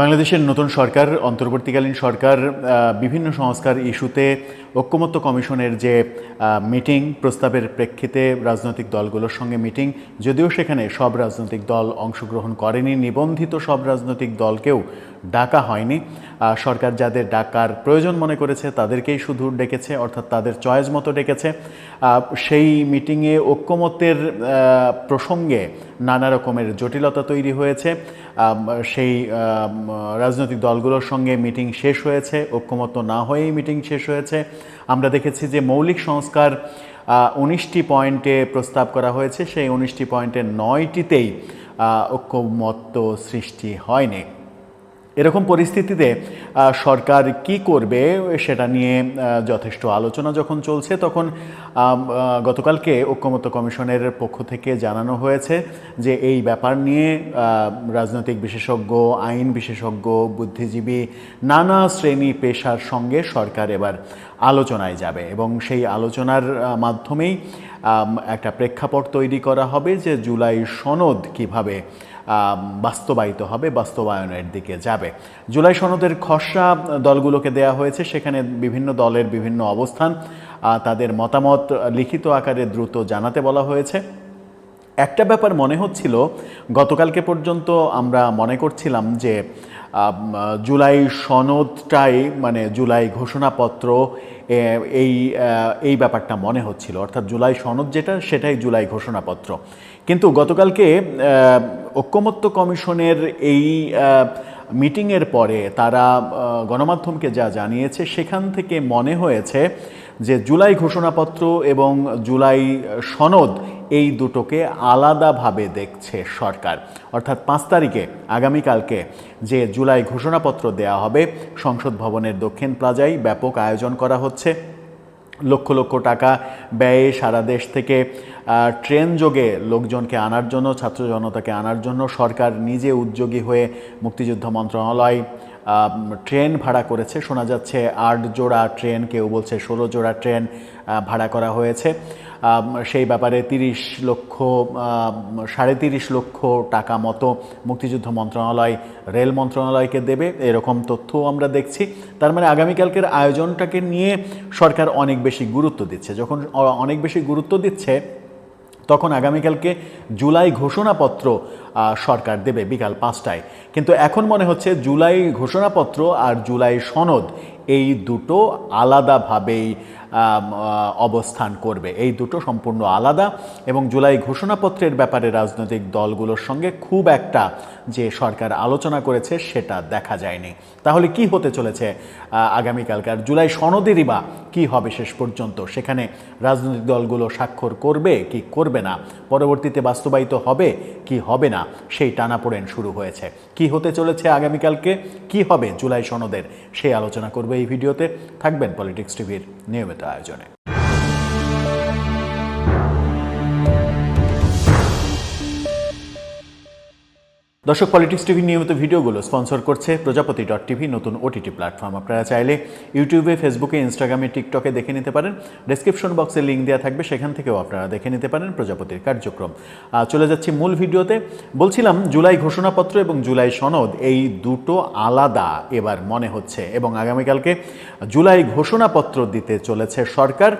বাংলাদেশের নতুন সরকার, অন্তর্বর্তীকালীন সরকার বিভিন্ন সংস্কার ইস্যুতে ঐক্যমত্য কমিশনের যে মিটিং প্রস্তাবের প্রেক্ষিতে রাজনৈতিক দলগুলোর সঙ্গে মিটিং, যদিও সেখানে সব রাজনৈতিক দল অংশগ্রহণ করেনি, নিবন্ধিত সব রাজনৈতিক দলকেও ডাকা হয়নি। সরকার যাদের ডাকার প্রয়োজন মনে করেছে তাদেরকেই শুধু ডেকেছে অর্থাৎ তাদের চয়েস মতো ডেকেছে। সেই মিটিংয়ে ঐক্যমত্যের প্রসঙ্গে নানা রকমের জটিলতা তৈরি হয়েছে। সেই রাজনৈতিক দলগুলোর সঙ্গে মিটিং শেষ হয়েছে। ঐক্যমত্য না হয়েই মিটিং শেষ হয়েছে। আমরা দেখেছি যে মৌলিক সংস্কার উনিশটি পয়েন্টে প্রস্তাব করা হয়েছে। সেই উনিশটি পয়েন্টের নয়টিতেই আহ, ঐক্যমত্য সৃষ্টি হয়নি। এরকম পরিস্থিতিতে সরকার কি করবে সেটা নিয়ে যথেষ্ট আলোচনা যখন চলছে, তখন গতকালকে ঐক্যমত্য কমিশনের পক্ষ থেকে জানানো হয়েছে যে এই ব্যাপার নিয়ে রাজনৈতিক বিশেষজ্ঞ, আইন বিশেষজ্ঞ, বুদ্ধিজীবী, নানা শ্রেণি পেশার সঙ্গে সরকার এবার আলোচনায় যাবে এবং সেই আলোচনার মাধ্যমেই একটা প্রেক্ষাপট তৈরি করা হবে যে জুলাই সনদ কীভাবে বাস্তবায়িত হবে, বাস্তবায়নের দিকে যাবে। জুলাই সনদের খসড়া দলগুলোকে দেয়া হয়েছে। সেখানে বিভিন্ন দলের বিভিন্ন অবস্থান তাদের মতামত লিখিত আকারে দ্রুত জানাতে বলা হয়েছে। একটা ব্যাপার মনে হচ্ছিল, গতকালকে পর্যন্ত আমরা মনে করছিলাম যে জুলাই সনদটাই মানে জুলাই ঘোষণাপত্র এই এই ব্যাপারটা মনে হচ্ছিল। অর্থাৎ জুলাই সনদ যেটা, সেটাই জুলাই ঘোষণাপত্র। কিন্তু গতকালকে ঐক্যমত্য কমিশনের এই মিটিংয়ের পরে তারা গণমাধ্যমকে যা জানিয়েছে, সেখান থেকে মনে হয়েছে যে জুলাই ঘোষণাপত্র এবং জুলাই সনদ এই দুটোকে আলাদাভাবে দেখছে সরকার। অর্থাৎ পাঁচ তারিখে, আগামীকালকে যে জুলাই ঘোষণাপত্র দেয়া হবে, সংসদ ভবনের দক্ষিণ প্লাজায় ব্যাপক আয়োজন করা হচ্ছে। লক্ষ লক্ষ টাকা ব্যয়ে সারা দেশ থেকে ট্রেন যোগে লোকজনকে আনার জন্য, ছাত্র জনতাকে আনার জন্য সরকার নিজে উদ্যোগী হয়ে মুক্তিযুদ্ধ মন্ত্রণালয় ট্রেন ভাড়া করেছে। শোনা যাচ্ছে আট জোড়া ট্রেন, কেউ বলছে ষোলো জোড়া ট্রেন ভাড়া করা হয়েছে। সেই ব্যাপারে তিরিশ লক্ষ সাড়ে তিরিশ লক্ষ টাকা মতো মুক্তিযুদ্ধ মন্ত্রণালয়, রেল মন্ত্রণালয়কে দেবে। এরকম তথ্যও আমরা দেখছি। তার মানে আগামীকালকের আয়োজনটাকে নিয়ে সরকার অনেক বেশি গুরুত্ব দিচ্ছে। যখন অনেক বেশি গুরুত্ব দিচ্ছে তখন আগামীকালকে জুলাই ঘোষণাপত্র সরকার দেবে বিকাল পাঁচটায়। কিন্তু এখন মনে হচ্ছে জুলাই ঘোষণাপত্র আর জুলাই সনদ এই দুটো আলাদাভাবেই অবস্থান করবে। এই দুটো সম্পূর্ণ আলাদা এবং জুলাই ঘোষণাপত্রের ব্যাপারে রাজনৈতিক দলগুলোর সঙ্গে খুব একটা যে সরকার আলোচনা করেছে সেটা দেখা যায়নি। তাহলে কি হতে চলেছে আগামীকালকার জুলাই সনদেরই বা কি হবে শেষ পর্যন্ত? সেখানে রাজনৈতিক দলগুলো স্বাক্ষর করবে কি করবে না? পরবর্তীতে বাস্তবায়িত হবে কি হবে না? সেই টানাপোড়েন শুরু হয়েছে। কি হতে চলেছে আগামীকালকে? কি হবে জুলাই সনদের? সেই আলোচনা করবে এই ভিডিওতে। থাকবেন পলিটিক্স টিভির নিয়মিত। আয়োজনে। দর্শক পলিটিক্স টিভির নিয়মিত ভিডিওগুলো স্পন্সর করছে প্রজাপতি ডট টিভি নতুন ওটিটি প্ল্যাটফর্ম আপনারা চাইলে ইউটিউবে ফেসবুকে ইনস্টাগ্রামে টিকটকে দেখে নিতে পারেন। ডেসক্রিপশন বক্সে লিঙ্ক দেওয়া থাকবে, সেখান থেকেও আপনারা দেখে নিতে পারেন প্রজাপতির কার্যক্রম। চলে যাচ্ছি মূল ভিডিওতে। বলছিলাম, জুলাই ঘোষণাপত্র এবং জুলাই সনদ, এই দুটো আলাদা এবার মনে হচ্ছে। এবং আগামীকালকে জুলাই ঘোষণাপত্র দিতে চলেছে সরকার।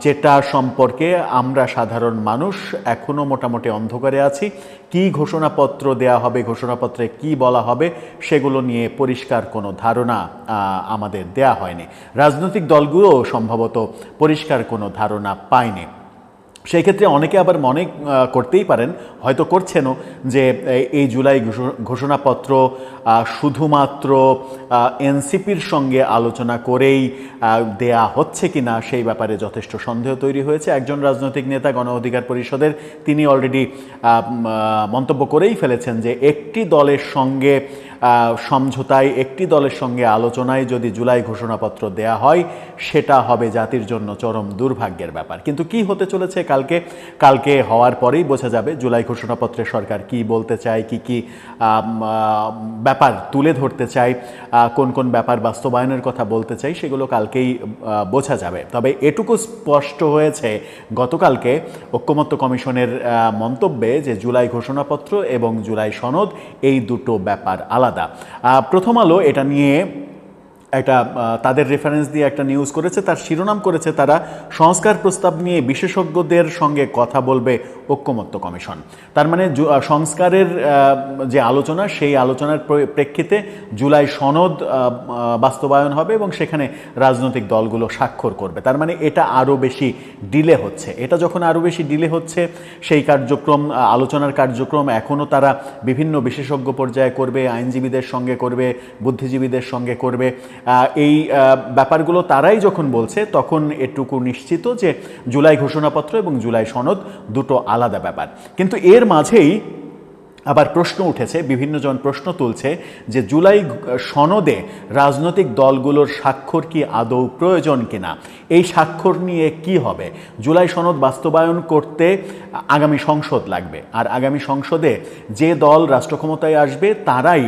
যেটা সম্পর্কে আমরা সাধারণ মানুষ এখনও মোটামুটি অন্ধকারে আছি। কি ঘোষণাপত্র দেয়া হবে, ঘোষণাপত্রে কি বলা হবে, সেগুলো নিয়ে পরিষ্কার কোনো ধারণা আমাদের দেয়া হয়নি। রাজনৈতিক দলগুলো সম্ভবত পরিষ্কার কোনো ধারণা পায়নি। সেই ক্ষেত্রে অনেকে আবার মনে করতেই পারেন, হয়তো করছেনও, যে এই- জুলাই ঘোষণাপত্র শুধুমাত্র এনসিপির সঙ্গে আলোচনা করেই দেয়া হচ্ছে কি না সেই ব্যাপারে যথেষ্ট সন্দেহ তৈরি হয়েছে। একজন রাজনৈতিক নেতা গণ অধিকার পরিষদের, তিনি অলরেডি মন্তব্য করেই ফেলেছেন যে, একটি দলের সঙ্গে সমঝোতায় একটি দলের সঙ্গে আলোচনায় যদি জুলাই ঘোষণাপত্র দেয়া হয়, সেটা হবে জাতির জন্য চরম দুর্ভাগ্যের ব্যাপার। কিন্তু কি হতে চলেছে কালকে? কালকে হওয়ার পরেই বোঝা যাবে জুলাই ঘোষণাপত্রে সরকার কি বলতে চায়, কি কি ব্যাপার তুলে ধরতে চায় কোন কোন ব্যাপার বাস্তবায়নের কথা বলতে চাই সেগুলো কালকেই বোঝা যাবে। তবে এটুকু স্পষ্ট হয়েছে, গতকালকে ঐক্যমত্য কমিশনের মন্তব্যে যে জুলাই ঘোষণাপত্র এবং জুলাই সনদ, এই দুটো ব্যাপার আলাদা। আলাদা। প্রথম আলো এটা নিয়ে একটা তাদের রেফারেন্স দিয়ে একটা নিউজ করেছে, তার শিরোনাম করেছে তারা, সংস্কার প্রস্তাব নিয়ে বিশেষজ্ঞদের সঙ্গে কথা বলবে ঐক্যমত্য কমিশন। তার মানে সংস্কারের যে আলোচনা, সেই আলোচনার প্রেক্ষিতে জুলাই সনদ বাস্তবায়ন হবে এবং সেখানে রাজনৈতিক দলগুলো স্বাক্ষর করবে। তার মানে এটা আরও বেশি ডিলে হচ্ছে। এটা যখন আরও বেশি ডিলে হচ্ছে, সেই কার্যক্রম আলোচনার কার্যক্রম এখনও তারা বিভিন্ন বিশেষজ্ঞ পর্যায়ে করবে, আইনজীবীদের সঙ্গে করবে, বুদ্ধিজীবীদের সঙ্গে করবে। এই ব্যাপারগুলো তারাই যখন বলছে, তখন এটুকু নিশ্চিত যে জুলাই ঘোষণাপত্র এবং জুলাই সনদ দুটো আলাদা ব্যাপার। কিন্তু এর মাঝেই আবার প্রশ্ন উঠেছে, বিভিন্নজন প্রশ্ন তুলছে যে জুলাই সনদে রাজনৈতিক দলগুলোর স্বাক্ষর কি আদৌ প্রয়োজন কিনা? এই স্বাক্ষর নিয়ে কি হবে? জুলাই সনদ বাস্তবায়ন করতে আগামী সংসদ লাগবে। আর আগামী সংসদে যে দল রাষ্ট্র ক্ষমতায় আসবে, তারাই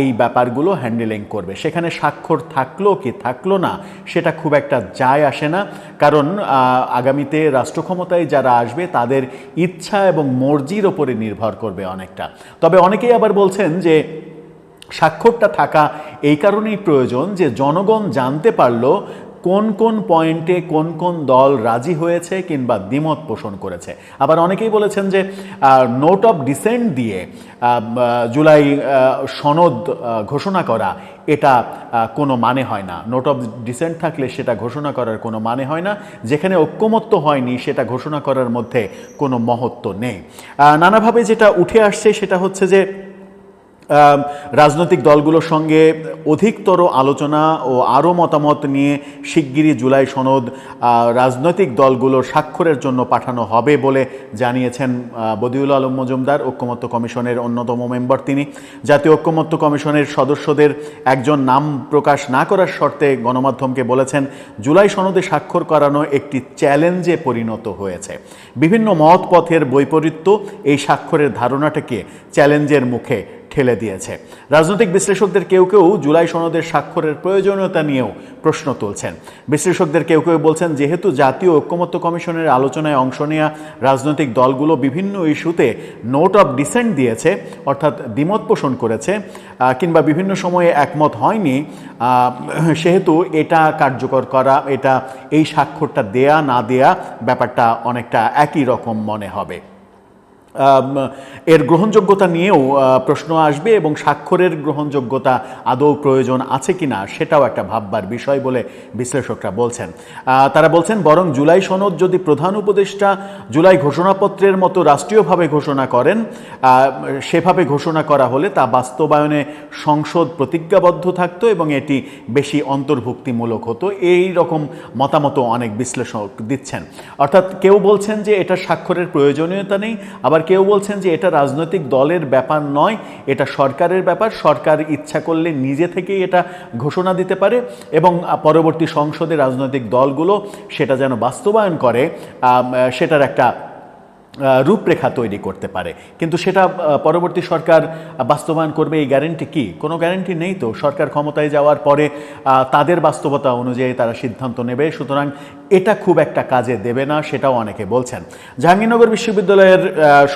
এই ব্যাপারগুলো হ্যান্ডেলিং করবে। সেখানে স্বাক্ষর থাকল কি থাকল না, সেটা খুব একটা যায় আসে না। কারণ আগামীতে রাষ্ট্র ক্ষমতায় যারা আসবে, তাদের ইচ্ছা এবং মর্জির ওপরে নির্ভর করবে অনেকটা তবে অনেকেই আবার বলছেন যে স্বাক্ষরটা থাকা এই কারণেই প্রয়োজন যে জনগণ জানতে পারল কোন কোন পয়েন্টে কোন কোন দল রাজি হয়েছে কিংবা দ্বিমত পোষণ করেছে? আবার অনেকেই বলেছেন যে নোট অফ ডিসেন্ট দিয়ে জুলাই সনদ ঘোষণা করা, এটা কোনো মানে হয় না। নোট অফ ডিসেন্ট থাকলে সেটা ঘোষণা করার কোনো মানে হয় না। যেখানে ঐক্যমত্য হয়নি, সেটা ঘোষণা করার মধ্যে কোনো মহত্ব নেই। নানাভাবে যেটা উঠে আসছে সেটা হচ্ছে যে রাজনৈতিক দলগুলোর সঙ্গে অধিকতর আলোচনা ও আরও মতামত নিয়ে শিগগিরই জুলাই সনদ রাজনৈতিক দলগুলোর স্বাক্ষরের জন্য পাঠানো হবে বলে জানিয়েছেন বদিউল আলম মজুমদার, ঐক্যমত্য কমিশনের অন্যতম মেম্বার তিনি। জাতীয় ঐক্যমত্য কমিশনের সদস্যদের একজন নাম প্রকাশ না করার শর্তে গণমাধ্যমকে বলেছেন, জুলাই সনদে স্বাক্ষর করানো একটি চ্যালেঞ্জে পরিণত হয়েছে। বিভিন্ন মত পথের বৈপরীত্য এই স্বাক্ষরের ধারণাটাকে চ্যালেঞ্জের মুখে ঠেলে দিয়েছে। রাজনৈতিক বিশ্লেষকদের কেউ কেউ জুলাই সনদের স্বাক্ষরের প্রয়োজনীয়তা নিয়েও প্রশ্ন তুলছেন। বিশ্লেষকদের কেউ কেউ বলছেন, যেহেতু জাতীয় ঐক্যমত্য কমিশনের আলোচনায় অংশ নেওয়া রাজনৈতিক দলগুলো বিভিন্ন ইস্যুতে নোট অফ ডিসেন্ট দিয়েছে, অর্থাৎ দ্বিমত পোষণ করেছে কিংবা বিভিন্ন সময়ে একমত হয়নি সেহেতু এটা কার্যকর করা, এটা এই স্বাক্ষরটা দেয়া না দেয়া ব্যাপারটা অনেকটা একই রকম মনে হবে। এর গ্রহণযোগ্যতা নিয়েও প্রশ্ন আসবে এবং স্বাক্ষরের গ্রহণযোগ্যতা আদৌ প্রয়োজন আছে কিনা সেটাও একটা ভাববার বিষয় বলে বিশ্লেষকরা বলছেন। তারা বলছেন, বরং জুলাই সনদ যদি প্রধান উপদেষ্টা জুলাই ঘোষণাপত্রের মতো রাষ্ট্রীয়ভাবে ঘোষণা করেন সেভাবে ঘোষণা করা হলে তা বাস্তবায়নে সংসদ প্রতিজ্ঞাবদ্ধ থাকতো এবং এটি বেশি অন্তর্ভুক্তিমূলক হতো। এই রকম মতামত অনেক বিশ্লেষক দিচ্ছেন। অর্থাৎ কেউ বলছেন যে এটা স্বাক্ষরের প্রয়োজনীয়তা নেই, আবার কেউ বলছেন যে এটা রাজনৈতিক দলের ব্যাপার নয়, এটা সরকারের ব্যাপার। সরকার ইচ্ছা করলে নিজে থেকেই এটা ঘোষণা দিতে পারে এবং পরবর্তী সংসদে রাজনৈতিক দলগুলো সেটা যেন বাস্তবায়ন করে সেটার একটা রূপরেখা তৈরি করতে পারে। কিন্তু সেটা পরবর্তী সরকার বাস্তবায়ন করবে, এই গ্যারেন্টি কি? কোনো গ্যারেন্টি নেই তো? সরকার ক্ষমতায় যাওয়ার পরে তাদের বাস্তবতা অনুযায়ী তারা সিদ্ধান্ত নেবে। সুতরাং এটা খুব একটা কাজে দেবে না, সেটাও অনেকে বলছেন। জাহাঙ্গীরনগর বিশ্ববিদ্যালয়ের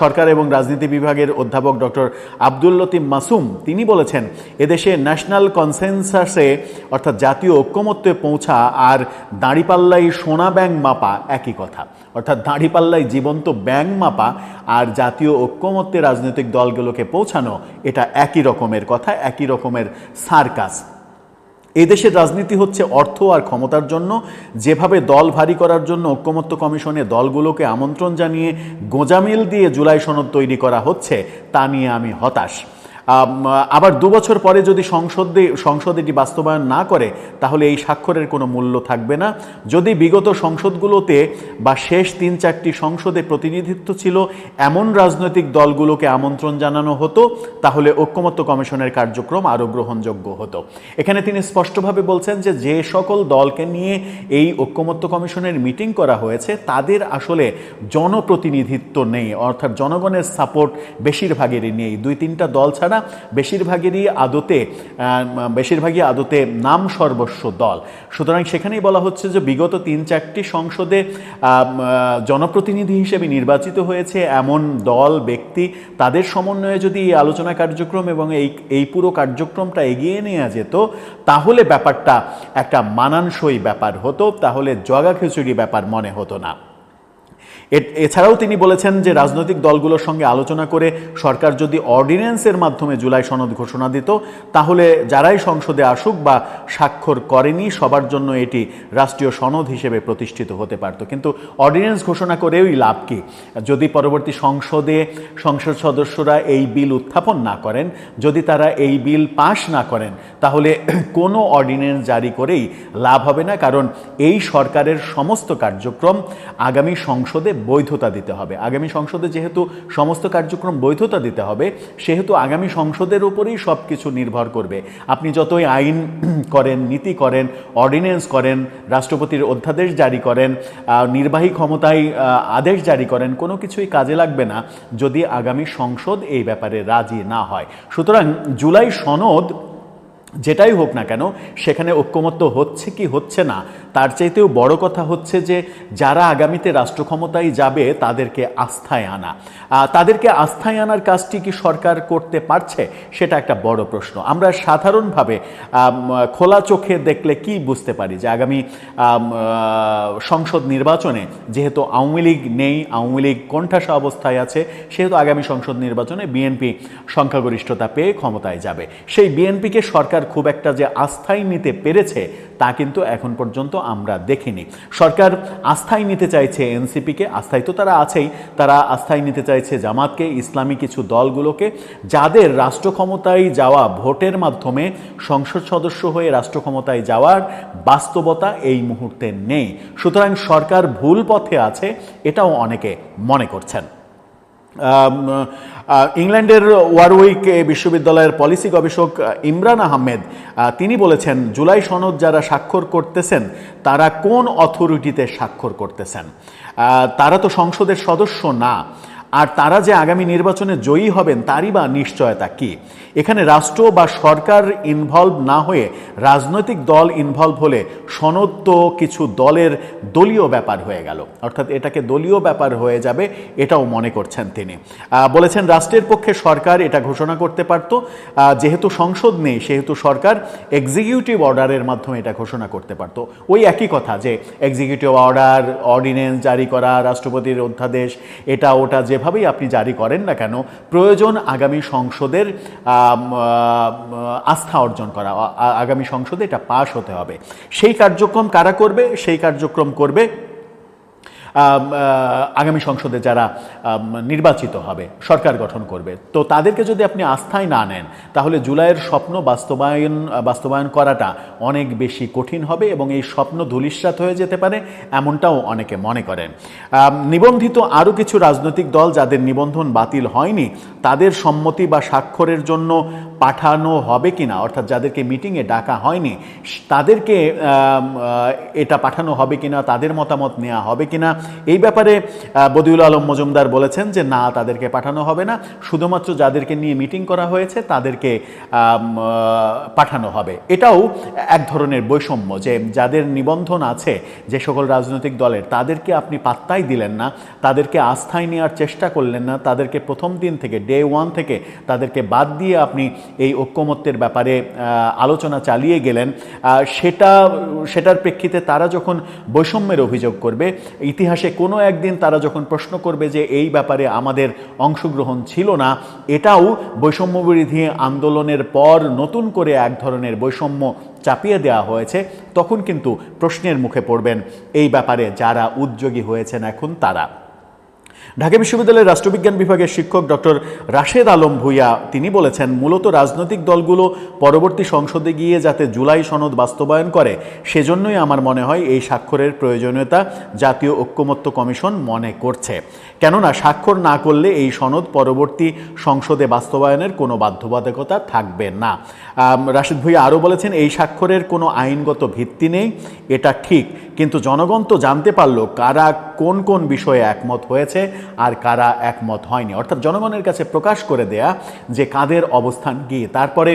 সরকার এবং রাজনীতি বিভাগের অধ্যাপক ডক্টর আব্দুল লতিম মাসুম, তিনি বলেছেন, এদেশে ন্যাশনাল কনসেনসাসে, অর্থাৎ জাতীয় ঐক্যমত্যে পৌঁছা আর দাঁড়িপাল্লাই সোনা ব্যাং মাপা একই কথা। অর্থাৎ দাঁড়িপাল্লাই জীবন্ত ব্যাং মাপা আর জাতীয় ঐক্যমত্যে রাজনৈতিক দলগুলোকে পৌঁছানো, এটা একই রকমের কথা, একই রকমের সার্কাস। এই দেশের রাজনীতি হচ্ছে অর্থ আর ক্ষমতার জন্য। যেভাবে দল ভারী করার জন্য ঐক্যমত্য কমিশনে দলগুলোকে আমন্ত্রণ জানিয়ে গোজামিল দিয়ে জুলাই সনদ তৈরি করা হচ্ছে, তা নিয়ে আমি হতাশ। আবার দু বছর পরে যদি সংসদে, সংসদ এটি বাস্তবায়ন না করে, তাহলে এই স্বাক্ষরের কোনো মূল্য থাকবে না। যদি বিগত সংসদগুলোতে বা শেষ তিন চারটি সংসদে প্রতিনিধিত্ব ছিল, এমন রাজনৈতিক দলগুলোকে আমন্ত্রণ জানানো হতো, তাহলে ঐক্যমত্য কমিশনের কার্যক্রম আরও গ্রহণযোগ্য হতো। এখানে তিনি স্পষ্টভাবে বলছেন যে যে সকল দলকে নিয়ে এই ঐক্যমত্য কমিশনের মিটিং করা হয়েছে, তাদের আসলে জনপ্রতিনিধিত্ব নেই, অর্থাৎ জনগণের সাপোর্ট বেশিরভাগেরই নেই। দুই তিনটা দল ছাড়া না বেশিরভাগেরই আদতে বেশিরভাগই আদতে নাম সর্বস্ব দল। সুতরাং সেখানেই বলা হচ্ছে যে বিগত তিন চারটি সংসদে জনপ্রতিনিধি হিসেবে নির্বাচিত হয়েছে এমন দল, ব্যক্তি। তাদের সমন্বয়ে যদি এই আলোচনা কার্যক্রম এবং এই এই পুরো কার্যক্রমটা এগিয়ে নেওয়া যেত, তাহলে ব্যাপারটা একটা মানানসই ব্যাপার হতো, তাহলে জগা খিচুড়ি ব্যাপার মনে হতো না। এছাড়াও তিনি বলেছেন যে রাজনৈতিক দলগুলোর সঙ্গে আলোচনা করে সরকার যদি অর্ডিন্যান্সের মাধ্যমে জুলাই সনদ ঘোষণা দিত, তাহলে যারাই সংসদে আসুক বা স্বাক্ষর করেনি, সবার জন্য এটি রাষ্ট্রীয় সনদ হিসেবে প্রতিষ্ঠিত হতে পারত। কিন্তু অর্ডিন্যান্স ঘোষণা করেওই লাভ কি? যদি পরবর্তী সংসদে সংসদ সদস্যরা এই বিল উত্থাপন না করেন, যদি তারা এই বিল পাশ না করেন, তাহলে কোনো অর্ডিন্যান্স জারি করেই লাভ হবে না, কারণ এই সরকারের সমস্ত কার্যক্রম আগামী সংসদে বৈধতা দিতে হবে। আগামী সংসদে যেহেতু সমস্ত কার্যক্রম বৈধতা দিতে হবে, সেহেতু আগামী সংসদের উপরেই সব কিছু নির্ভর করবে। আপনি যতই আইন করেন, নীতি করেন অর্ডিন্যান্স করেন, রাষ্ট্রপতির অধ্যাদেশ জারি করেন নির্বাহী ক্ষমতায় আদেশ জারি করেন, কোনো কিছুই কাজে লাগবে না যদি আগামী সংসদ এই ব্যাপারে রাজি না হয়। সুতরাং জুলাই সনদ যেটাই হোক না কেন, সেখানে ঐক্যমত্য হচ্ছে কি হচ্ছে না, তার চাইতেও বড় কথা হচ্ছে যে, যারা আগামীতে রাষ্ট্র ক্ষমতায় যাবে, তাদেরকে আস্থায় আনা। তাদেরকে আস্থায় আনার কাজটি কি সরকার করতে পারছে, সেটা একটা বড় প্রশ্ন। আমরা সাধারণভাবে খোলা চোখে দেখলে কি বুঝতে পারি যে, আগামী সংসদ নির্বাচনে যেহেতু আওয়ামী লীগ নেই, আওয়ামী লীগ কোণঠাসা অবস্থায় আছে, সেহেতু আগামী সংসদ নির্বাচনে বিএনপি সংখ্যাগরিষ্ঠতা পেয়ে ক্ষমতায় যাবে। সেই বিএনপিকে সরকার খুব একটা যে আস্থায় নিতে পেরেছে তা কিন্তু এখন পর্যন্ত আমরা দেখিনি। সরকার আস্থায় নিতে চাইছে এনসিপিকে আস্থায় তো তারা আছেই। তারা আস্থায় নিতে চাইছে জামাতকে, ইসলামী কিছু দলগুলোকে, যাদের রাষ্ট্র ক্ষমতায় যাওয়া ভোটের মাধ্যমে সংসদ সদস্য হয়ে রাষ্ট্র ক্ষমতায় যাওয়ার বাস্তবতা এই মুহূর্তে নেই। সুতরাং সরকার ভুল পথে আছে, এটাও অনেকে মনে করছেন। ইংল্যান্ডের ওয়ারউইক বিশ্ববিদ্যালয়ের পলিসি গবেষক ইমরান আহমেদ তিনি বলেছেন, জুলাই সনদ যারা স্বাক্ষর করতেছেন, তারা কোন অথরিটিতে স্বাক্ষর করতেছেন? তারা তো সংসদের সদস্য না। আর তারা যে আগামী নির্বাচনে জয়ী হবেন, তারই বা নিশ্চয়তা কি? এখানে রাষ্ট্র বা সরকার ইনভলভ না হয়ে রাজনৈতিক দল ইনভলভ হলে সনদ কিছু দলের দলীয় ব্যাপার হয়ে গেল। অর্থাৎ এটাকে দলীয় ব্যাপার হয়ে যাবে, এটাও মনে করছেন তিনি। বলেছেন রাষ্ট্রের পক্ষে সরকার এটা ঘোষণা করতে পারত। যেহেতু সংসদ নেই, সেহেতু সরকার এক্সিকিউটিভ অর্ডারের মাধ্যমে এটা ঘোষণা করতে পারত। ওই একই কথা যে এক্সিকিউটিভ অর্ডার অর্ডিনেন্স জারি করা, রাষ্ট্রপতির অধ্যাদেশ, এটা ওটা যেভাবেই আপনি জারি করেন না কেন, প্রয়োজন আগামী সংসদের আস্থা অর্জন করা। আগামী সংসদে এটা পাশ হতে হবে। সেই কার্যক্রম কারা করবে? সেই কার্যক্রম করবে আগামী সংসদে যারা নির্বাচিত হবে, সরকার গঠন করবে। তো তাদেরকে যদি আপনি আস্থায় না নেন, তাহলে জুলাইয়ের স্বপ্ন বাস্তবায়ন বাস্তবায়ন করাটা অনেক বেশি কঠিন হবে এবং এই স্বপ্ন ধূলিসাৎ হয়ে যেতে পারে, এমনটাও অনেকে মনে করেন। নিবন্ধিত আরও কিছু রাজনৈতিক দল যাদের নিবন্ধন বাতিল হয়নি, তাদের সম্মতি বা স্বাক্ষরের জন্য পাঠানো হবে কিনা, অর্থাৎ যাদেরকে মিটিংয়ে ডাকা হয়নি, তাদেরকে এটা পাঠানো হবে কিনা, তাদের মতামত নেওয়া হবে কিনা এই ব্যাপারে বদিউল আলম মজুমদার বলেছেন যে, না, তাদেরকে পাঠানো হবে না। শুধুমাত্র যাদেরকে নিয়ে মিটিং করা হয়েছে, তাদেরকে পাঠানো হবে। এটাও এক ধরনের বৈষম্য যে, যাদের নিবন্ধন আছে, যে সকল রাজনৈতিক দলের, তাদেরকে আপনি পাত্তাই দিলেন না, তাদেরকে আস্থায় নেওয়ার চেষ্টা করলেন না, তাদেরকে প্রথম দিন থেকে ডে ওয়ান থেকে তাদেরকে বাদ দিয়ে আপনি এই ঐক্যমত্যের ব্যাপারে আলোচনা চালিয়ে গেলেন। সেটা, সেটার প্রেক্ষিতে তারা যখন বৈষম্যের অভিযোগ করবে, ইতিহাসে কোনো একদিন তারা যখন প্রশ্ন করবে যে এই ব্যাপারে আমাদের অংশগ্রহণ ছিল না, এটাও বৈষম্য বিরোধী আন্দোলনের পর নতুন করে এক ধরনের বৈষম্য চাপিয়ে দেওয়া হয়েছে, তখন কিন্তু প্রশ্নের মুখে পড়বেন, এই ব্যাপারে যারা উদ্যোগী হয়েছেন এখন তারা। ঢাকা বিশ্ববিদ্যালয়ের রাষ্ট্রবিজ্ঞান বিভাগের শিক্ষক ডক্টর রাশেদ আলম ভুইয়া, তিনি বলেছেন, মূলত রাজনৈতিক দলগুলো পরবর্তী সংসদে গিয়ে যাতে জুলাই সনদ বাস্তবায়ন করে, সেজন্যই আমার মনে হয় এই স্বাক্ষরের প্রয়োজনীয়তা জাতীয় ঐক্যমত্য কমিশন মনে করছে। কেননা স্বাক্ষর না করলে এই সনদ পরবর্তী সংসদে বাস্তবায়নের কোনো বাধ্যবাধকতা থাকবে না। রাশিদ ভুইয়া আরও বলেছেন, এই স্বাক্ষরের কোনো আইনগত ভিত্তি নেই, এটা ঠিক। কিন্তু জনগণ তো জানতে পারল কারা কোন কোন বিষয়ে একমত হয়েছে আর কারা একমত হয়নি। অর্থাৎ জনগণের কাছে প্রকাশ করে দেয়া যে কাদের অবস্থান গিয়ে তারপরে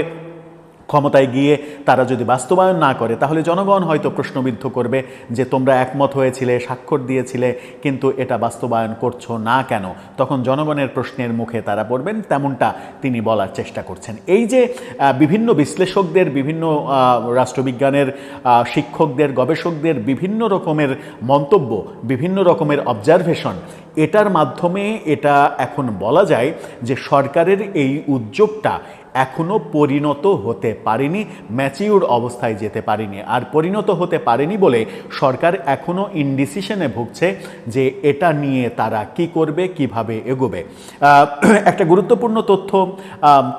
ক্ষমতায় গিয়ে তারা যদি বাস্তবায়ন না করে, তাহলে জনগণ হয়তো প্রশ্নবিদ্ধ করবে যে তোমরা একমত হয়েছিলে, স্বাক্ষর দিয়েছিলে, কিন্তু এটা বাস্তবায়ন করছ না কেন? তখন জনগণের প্রশ্নের মুখে তারা পড়বেন, তেমনটা তিনি বলার চেষ্টা করছেন। এই যে বিভিন্ন বিশ্লেষকদের, বিভিন্ন রাষ্ট্রবিজ্ঞানের শিক্ষকদের, গবেষকদের বিভিন্ন রকমের মন্তব্য, বিভিন্ন রকমের অবজারভেশন এটার মাধ্যমে এটা এখন বলা যায় যে সরকারের এই উদ্যোগটা এখনও পরিণত হতে পারেনি, ম্যাচিউর অবস্থায় যেতে পারেনি। আর পরিণত হতে পারেনি বলে সরকার এখনও ইনডিসিশনে ভুগছে যে এটা নিয়ে তারা কি করবে, কীভাবে এগোবে। একটা গুরুত্বপূর্ণ তথ্য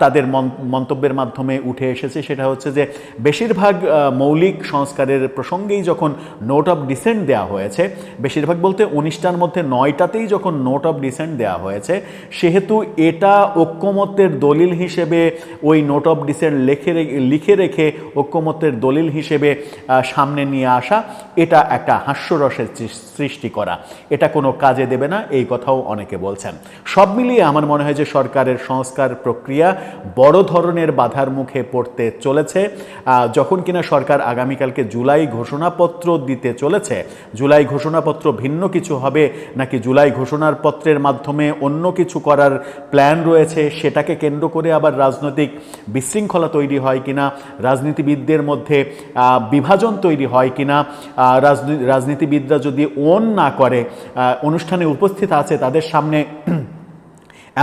তাদের মন- মন্তব্যের মাধ্যমে উঠে এসেছে, সেটা হচ্ছে যে বেশিরভাগ মৌলিক সংস্কারের প্রসঙ্গেই যখন নোট অফ ডিসেন্ট দেওয়া হয়েছে, বেশিরভাগ বলতে উনিশটার মধ্যে নয়টাতেই যখন নোট অফ ডিসেন্ট দেওয়া হয়েছে, সেহেতু এটা ঐক্যমত্যের দলিল হিসেবে ওই নোট অফ ডিসেন্ট লিখে লিখে রেখে ঐক্যমত্যের দলিল হিসেবে সামনে নিয়ে আসা, এটা একটা হাস্যরসের সৃষ্টি করা। এটা কোনো কাজে দেবে না, এই কথাও অনেকে বলছেন। সব মিলিয়ে আমার মনে হয় যে সরকারের সংস্কার প্রক্রিয়া বড় ধরনের বাধার মুখে পড়তে চলেছে। যখন কিনা সরকার আগামীকালকে জুলাই ঘোষণাপত্র দিতে চলেছে, জুলাই ঘোষণাপত্র ভিন্ন কিছু হবে, নাকি জুলাই ঘোষণার পত্রের মাধ্যমে অন্য কিছু করার প্ল্যান রয়েছে, সেটাকে কেন্দ্র করে আবার রাজনৈতিক বিশৃঙ্খলা তৈরি হয় কিনা, রাজনীতিবিদদের মধ্যে বিভাজন তৈরি হয় কিনা রাজনীতিবিদরা যদি ওন না করে অনুষ্ঠানে উপস্থিত আছে তাদের সামনে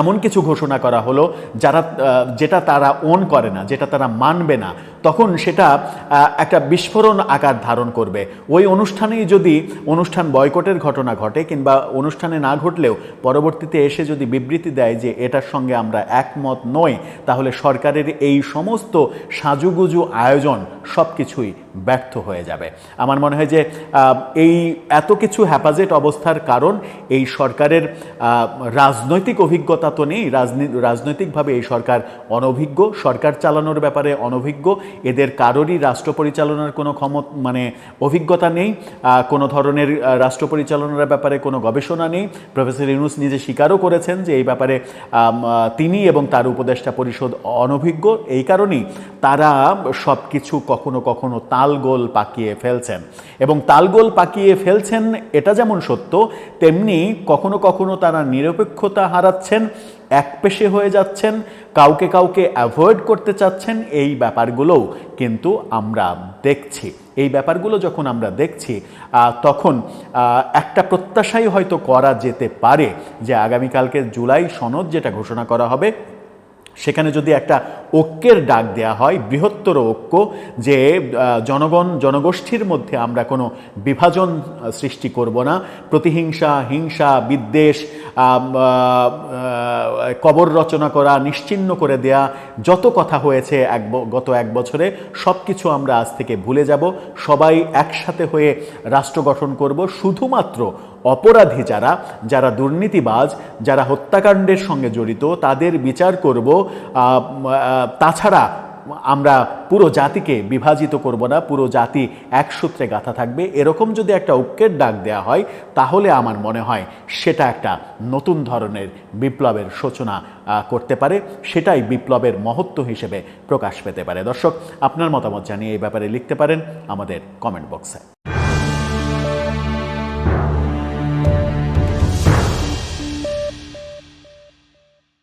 এমন কিছু ঘোষণা করা হলো যারা যেটা তারা ওন করে না, যেটা তারা মানবে না, তখন সেটা একটা বিস্ফোরণ আকার ধারণ করবে। ওই অনুষ্ঠানেই যদি অনুষ্ঠান বয়কটের ঘটনা ঘটে কিংবা অনুষ্ঠানে না ঘটলেও পরবর্তীতে এসে যদি বিবৃতি দেয় যে এটার সঙ্গে আমরা একমত নই, তাহলে সরকারের এই সমস্ত সাজুগুজু আয়োজন সব কিছুই ব্যর্থ হয়ে যাবে। আমার মনে হয় যে এই এত কিছু হ্যাপাজেট অবস্থার কারণ এই সরকারের রাজনৈতিক অভিজ্ঞতা তো নেই রাজনী- রাজনৈতিকভাবে এই সরকার অনভিজ্ঞ, সরকার চালানোর ব্যাপারে অনভিজ্ঞ, এদের কারোরই রাষ্ট্র পরিচালনার কোনো ক্ষমত মানে অভিজ্ঞতা নেই কোনো ধরনের রাষ্ট্র পরিচালনার ব্যাপারে কোনো গবেষণা নেই। প্রফেসর ইউনুস নিজে স্বীকারও করেছেন যে এই ব্যাপারে তিনি এবং তার উপদেষ্টা পরিষদ অনভিজ্ঞ। এই কারণেই তারা সব কিছু কখনো কখনো তালগোল পাকিয়ে ফেলছেন। এবং তালগোল পাকিয়ে ফেলছেন এটা যেমন সত্য, তেমনি কখনো কখনো তারা নিরপেক্ষতা হারাচ্ছেন। একপেশে হয়ে যাচ্ছেন, কাউকে কাউকে অ্যাভয়েড করতে চাচ্ছেন এই ব্যাপারগুলোও কিন্তু আমরা দেখছি। এই ব্যাপারগুলো যখন আমরা দেখছি তখন একটা প্রত্যাশাই হয়তো করা যেতে পারে যে আগামীকালকে জুলাই সনদ যেটা ঘোষণা করা হবে সেখানে যদি একটা ঐক্যের ডাক দেয়া হয়, বৃহত্তর ঐক্য, যে জনগণ, জনগোষ্ঠীর মধ্যে আমরা কোনো বিভাজন সৃষ্টি করব না। প্রতিহিংসা, হিংসা, বিদ্বেষ কবর রচনা করা নিশ্চিহ্ন করে দেয়া, যত কথা হয়েছে এক গত এক বছরে সব কিছু আমরা আজ থেকে ভুলে যাব। সবাই একসাথে হয়ে রাষ্ট্র গঠন করব। শুধুমাত্র অপরাধী যারা যারা দুর্নীতিবাজ, যারা হত্যাকাণ্ডের সঙ্গে জড়িত, তাদের বিচার করব তাছাড়া আমরা পুরো জাতিকে বিভাজিত করব না, পুরো জাতি এক সূত্রে গাথা থাকবে। এরকম যদি একটা ঐক্যের ডাক দেওয়া হয়, তাহলে আমার মনে হয় সেটা একটা নতুন ধরনের বিপ্লবের সূচনা করতে পারে। সেটাই বিপ্লবের মহত্ব হিসেবে প্রকাশ পেতে পারে। দর্শক, আপনার মতামত জানিয়ে এই ব্যাপারে লিখতে পারেন আমাদের কমেন্ট বক্সে।